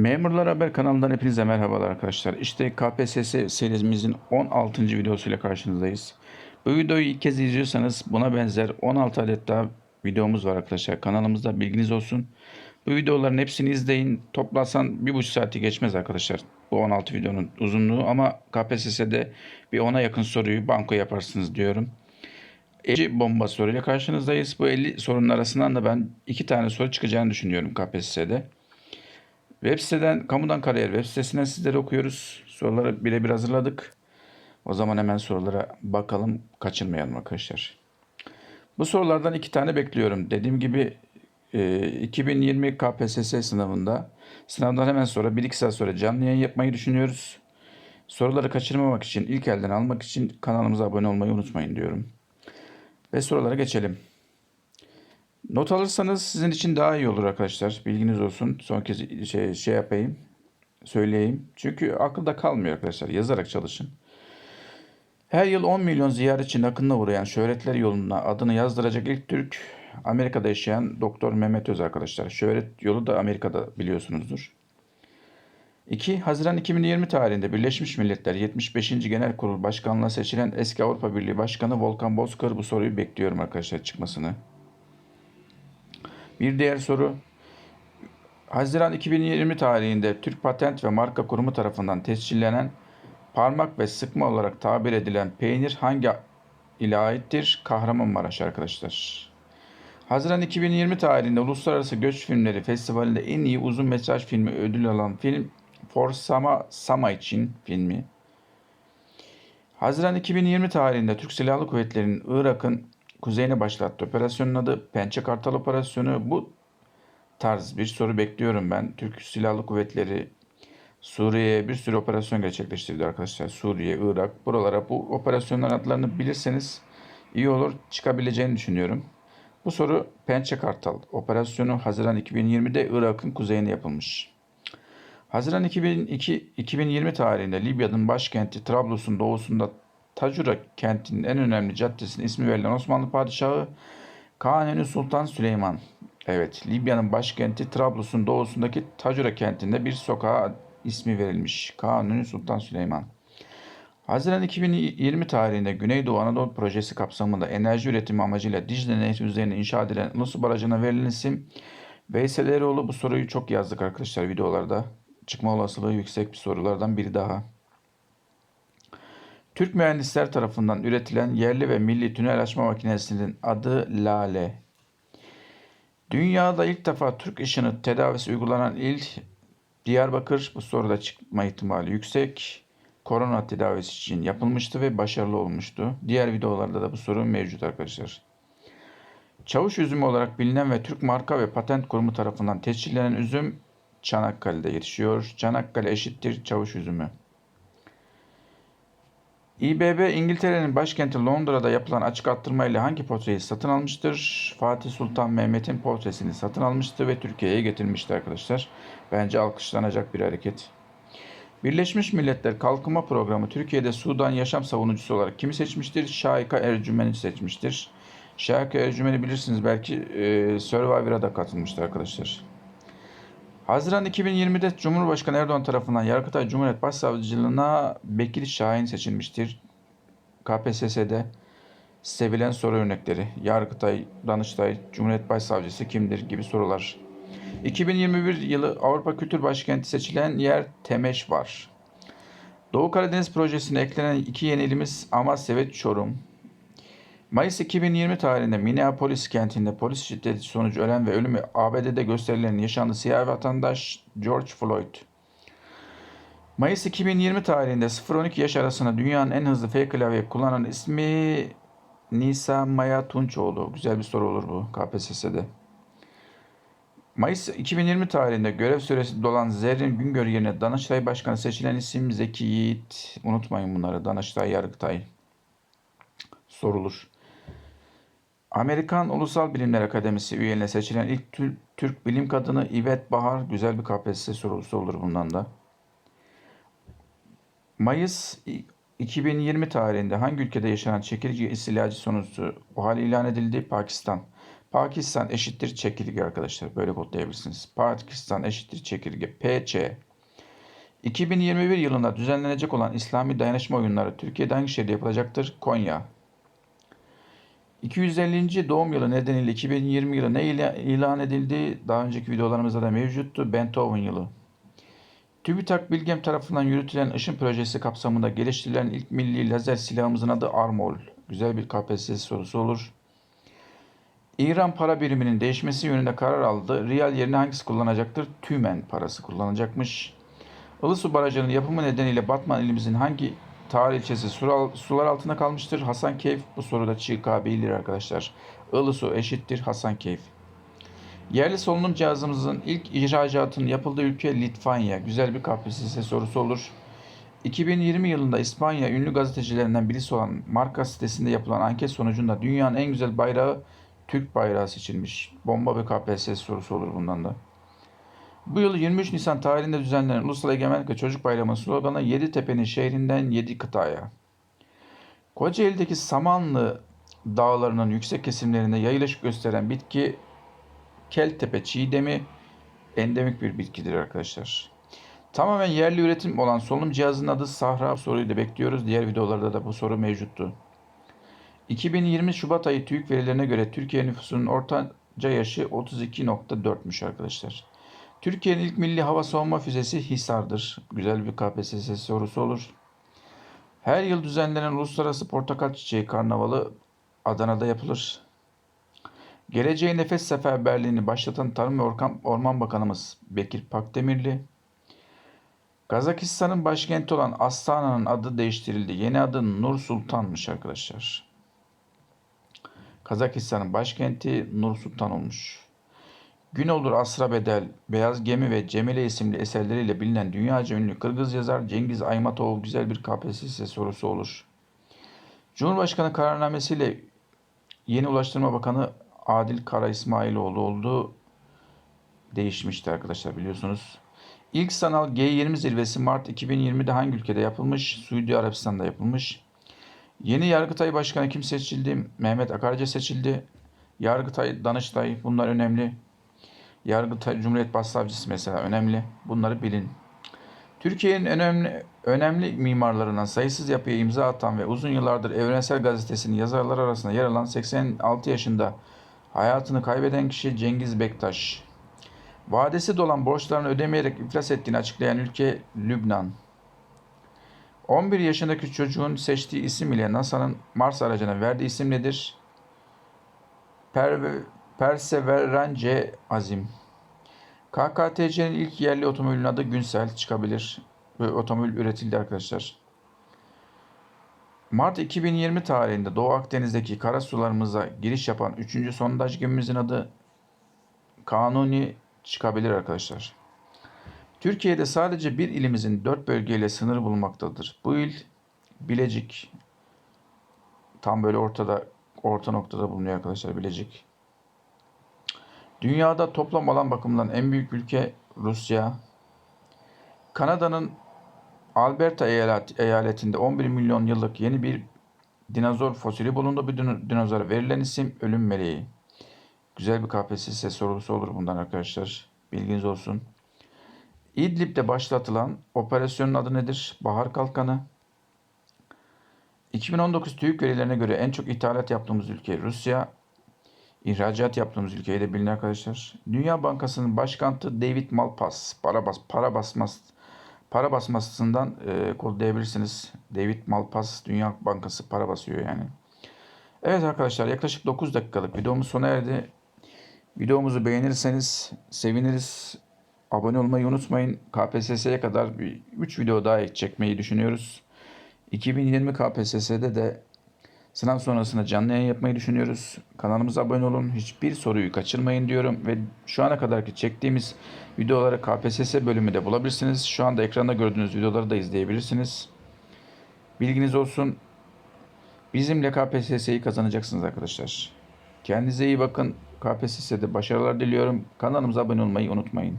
Memurlar Haber kanalından hepinize merhabalar arkadaşlar. İşte KPSS serimizin 16. videosuyla karşınızdayız. Bu videoyu ilk kez izliyorsanız buna benzer 16 adet daha videomuz var arkadaşlar. Kanalımızda bilginiz olsun. Bu videoların hepsini izleyin. Toplasan bir buçuk saati geçmez arkadaşlar. Bu 16 videonun uzunluğu ama KPSS'de bir 10'a yakın soruyu banko yaparsınız diyorum. 50 bomba soruyla karşınızdayız. Bu 50 sorunun arasından da ben iki tane soru çıkacağını düşünüyorum KPSS'de. Web siteden, Kamudan Kariyer web sitesinden sizlere okuyoruz. Soruları birebir hazırladık. O zaman hemen sorulara bakalım, kaçırmayalım arkadaşlar. Bu sorulardan iki tane bekliyorum. Dediğim gibi e, 2020 KPSS sınavında sınavdan hemen sonra 1-2 saat sonra canlı yayın yapmayı düşünüyoruz. Soruları kaçırmamak için, ilk elden almak için kanalımıza abone olmayı unutmayın diyorum. Ve sorulara geçelim. Not alırsanız sizin için daha iyi olur arkadaşlar. Bilginiz olsun. Son kez şey, şey yapayım. Söyleyeyim. Çünkü akılda kalmıyor arkadaşlar. Yazarak çalışın. Her yıl 10 milyon ziyaretçinin akınına uğrayan şöhretler yoluna adını yazdıracak ilk Türk Amerika'da yaşayan Doktor Mehmet Öz arkadaşlar. Şöhret yolu da Amerika'da biliyorsunuzdur. 2. Haziran 2020 tarihinde Birleşmiş Milletler 75. Genel Kurul Başkanlığı'na seçilen eski Avrupa Birliği Başkanı Volkan Bozkır bu soruyu bekliyorum arkadaşlar çıkmasını. Bir diğer soru. Haziran 2020 tarihinde Türk Patent ve Marka Kurumu tarafından tescillenen parmak ve sıkma olarak tabir edilen peynir hangi ile aittir? Kahramanmaraş arkadaşlar. Haziran 2020 tarihinde Uluslararası Göç Filmleri Festivali'nde en iyi uzun metraj filmi ödül alan film For Sama, Sama için filmi. Haziran 2020 tarihinde Türk Silahlı Kuvvetleri'nin Irak'ın kuzeyine başlattığı operasyonun adı Pençe Kartal Operasyonu. Bu tarz bir soru bekliyorum ben. Türk Silahlı Kuvvetleri Suriye'ye bir sürü operasyon gerçekleştirdi arkadaşlar. Suriye, Irak. Buralara bu operasyonların adlarını bilirseniz iyi olur. Çıkabileceğini düşünüyorum. Bu soru Pençe Kartal operasyonu Haziran 2020'de Irak'ın kuzeyine yapılmış. Haziran 2002, 2020 tarihinde Libya'nın başkenti Trablus'un doğusunda Tacura kentinin en önemli caddesinin ismi verilen Osmanlı Padişahı Kanuni Sultan Süleyman. Evet, Libya'nın başkenti Trablus'un doğusundaki Tacura kentinde bir sokağa ismi verilmiş. Kanuni Sultan Süleyman. Haziran 2020 tarihinde Güneydoğu Anadolu Projesi kapsamında enerji üretimi amacıyla Dicle Nehri üzerine inşa edilen Ilısu Barajı'na verilen isim Veysel Eroğlu. Bu soruyu çok yazdık arkadaşlar videolarda. Çıkma olasılığı yüksek bir sorulardan biri daha. Türk mühendisler tarafından üretilen yerli ve milli tünel açma makinesinin adı Lale. Dünyada ilk defa Türk ışını tedavisi uygulanan il Diyarbakır. Bu soruda çıkma ihtimali yüksek. Korona tedavisi için yapılmıştı ve başarılı olmuştu. Diğer videolarda da bu soru mevcut arkadaşlar. Çavuş üzümü olarak bilinen ve Türk Marka ve Patent Kurumu tarafından tescillenen üzüm Çanakkale'de yetişiyor. Çanakkale eşittir çavuş üzümü. İBB İngiltere'nin başkenti Londra'da yapılan açık arttırma ile hangi portreyi satın almıştır? Fatih Sultan Mehmet'in portresini satın almıştı ve Türkiye'ye getirmişti arkadaşlar. Bence alkışlanacak bir hareket. Birleşmiş Milletler Kalkınma Programı Türkiye'de Sudan yaşam savunucusu olarak kimi seçmiştir? Şahika Ercümen'i seçmiştir. Şahika Ercümen'i bilirsiniz belki e, Survivor'a da katılmıştı arkadaşlar. Haziran 2020'de Cumhurbaşkanı Erdoğan tarafından Yargıtay Cumhuriyet Başsavcılığına Bekir Şahin seçilmiştir. KPSS'de sevilen soru örnekleri Yargıtay, Danıştay, Cumhuriyet Başsavcısı kimdir gibi sorular. 2021 yılı Avrupa Kültür Başkenti seçilen yer Temeş var. Doğu Karadeniz projesine eklenen iki yeni ilimiz Amasya ve Çorum. Mayıs 2020 tarihinde Minneapolis kentinde polis şiddeti sonucu ölen ve ölümü ABD'de gösterilen yaşandı siyah vatandaş George Floyd. Mayıs 2020 tarihinde 0-12 yaş arasında dünyanın en hızlı F klavye kullanan ismi Nisa Maya Tunçoğlu. Güzel bir soru olur bu KPSS'de. Mayıs 2020 tarihinde görev süresi dolan Zerrin Güngör yerine Danıştay Başkanı seçilen isim Zeki Yiğit. Unutmayın bunları. Danıştay, Yargıtay sorulur. Amerikan Ulusal Bilimler Akademisi üyeline seçilen ilk Tür- Türk bilim kadını İvet Bahar güzel bir KPSS sorusu olur bundan da. Mayıs 2020 tarihinde hangi ülkede yaşanan çekirge istilacı sonucu OHAL ilan edildi? Pakistan. Pakistan eşittir çekirge arkadaşlar. Böyle kodlayabilirsiniz. Pakistan eşittir çekirge. PC. 2021 yılında düzenlenecek olan İslami dayanışma oyunları Türkiye'de hangi şehirde yapılacaktır? Konya. 250. doğum yılı nedeniyle 2020 yılı ne ila- ilan edildi? Daha önceki videolarımızda da mevcuttu. Beethoven yılı. TÜBİTAK Bilgem tarafından yürütülen ışın projesi kapsamında geliştirilen ilk milli lazer silahımızın adı Armol. Güzel bir KPSS sorusu olur. İran para biriminin değişmesi yönünde karar aldı. Riyal yerine hangisi kullanacaktır? Tümen parası kullanacakmış. Ilısu Barajı'nın yapımı nedeniyle Batman ilimizin hangi tarih ilçesi sular, altında kalmıştır? Hasankeyf bu soruda çiğ bilir arkadaşlar. Ilısu eşittir Hasankeyf. Yerli solunum cihazımızın ilk ihracatının yapıldığı ülke Litvanya. Güzel bir KPSS sorusu olur. 2020 yılında İspanya ünlü gazetecilerinden birisi olan Marka sitesinde yapılan anket sonucunda dünyanın en güzel bayrağı Türk bayrağı seçilmiş. Bomba bir KPSS sorusu olur bundan da. Bu yıl 23 Nisan tarihinde düzenlenen Ulusal Egemenlik ve Çocuk Bayramı sloganı Yeditepe'nin şehrinden yedi kıtaya. Kocaeli'deki Samanlı dağlarının yüksek kesimlerinde yayılış gösteren bitki Keltepe çiğdemi endemik bir bitkidir arkadaşlar. Tamamen yerli üretim olan solunum cihazının adı Sahra soruyu da bekliyoruz. Diğer videolarda da bu soru mevcuttu. 2020 Şubat ayı TÜİK verilerine göre Türkiye nüfusunun ortanca yaşı 32.4'müş arkadaşlar. Türkiye'nin ilk milli hava savunma füzesi Hisar'dır. Güzel bir KPSS sorusu olur. Her yıl düzenlenen Uluslararası Portakal Çiçeği Karnavalı Adana'da yapılır. Geleceğe Nefes Seferberliğini başlatan Tarım ve Orman Bakanımız Bekir Pakdemirli. Kazakistan'ın başkenti olan Astana'nın adı değiştirildi. Yeni adı Nur Sultan'mış arkadaşlar. Kazakistan'ın başkenti Nur Sultan olmuş. Gün olur asra bedel, Beyaz Gemi ve Cemile isimli eserleriyle bilinen dünyaca ünlü Kırgız yazar Cengiz Aymatov güzel bir KPSS sorusu olur. Cumhurbaşkanı kararnamesiyle yeni Ulaştırma Bakanı Adil Kara İsmailoğlu oldu. Değişmişti arkadaşlar biliyorsunuz. İlk sanal G20 zirvesi Mart 2020'de hangi ülkede yapılmış? Suudi Arabistan'da yapılmış. Yeni Yargıtay Başkanı kim seçildi? Mehmet Akarca seçildi. Yargıtay, Danıştay bunlar önemli. Yargıtay Cumhuriyet Başsavcısı mesela önemli. Bunları bilin. Türkiye'nin önemli önemli mimarlarından sayısız yapıya imza atan ve uzun yıllardır Evrensel Gazetesi'nin yazarları arasında yer alan 86 yaşında hayatını kaybeden kişi Cengiz Bektaş. Vadesi dolan borçlarını ödemeyerek iflas ettiğini açıklayan ülke Lübnan. 11 yaşındaki çocuğun seçtiği isim ile NASA'nın Mars aracına verdiği isim nedir? Perve, Perseverance Azim. KKTC'nin ilk yerli otomobilinin adı Günsel çıkabilir. Ve otomobil üretildi arkadaşlar. Mart 2020 tarihinde Doğu Akdeniz'deki kara sularımıza giriş yapan 3. sondaj gemimizin adı Kanuni çıkabilir arkadaşlar. Türkiye'de sadece bir ilimizin dört bölgeyle sınır bulunmaktadır. Bu il Bilecik. Tam böyle ortada, orta noktada bulunuyor arkadaşlar Bilecik. Dünyada toplam alan bakımından en büyük ülke Rusya. Kanada'nın Alberta eyalet- eyaletinde 11 milyon yıllık yeni bir dinozor fosili bulundu. Bu din- dinozora verilen isim ölüm meleği. Güzel bir KPSS sorusu olur bundan arkadaşlar. Bilginiz olsun. İdlib'de başlatılan operasyonun adı nedir? Bahar Kalkanı. 2019 TÜİK verilerine göre en çok ithalat yaptığımız ülke Rusya. İhracat yaptığımız ülkeyi de bilin arkadaşlar. Dünya Bankası'nın başkenti David Malpass. Para, bas, para basmaz para basmasından e, kodlayabilirsiniz. David Malpass Dünya Bankası para basıyor yani. Evet arkadaşlar yaklaşık 9 dakikalık videomuz sona erdi. Videomuzu beğenirseniz seviniriz. Abone olmayı unutmayın. KPSS'ye kadar bir 3 video daha çekmeyi düşünüyoruz. 2020 KPSS'de de sınav sonrasında canlı yayın yapmayı düşünüyoruz. Kanalımıza abone olun. Hiçbir soruyu kaçırmayın diyorum ve şu ana kadarki çektiğimiz videoları KPSS bölümünde bulabilirsiniz. Şu anda ekranda gördüğünüz videoları da izleyebilirsiniz. Bilginiz olsun. Bizimle KPSS'yi kazanacaksınız arkadaşlar. Kendinize iyi bakın. KPSS'de başarılar diliyorum. Kanalımıza abone olmayı unutmayın.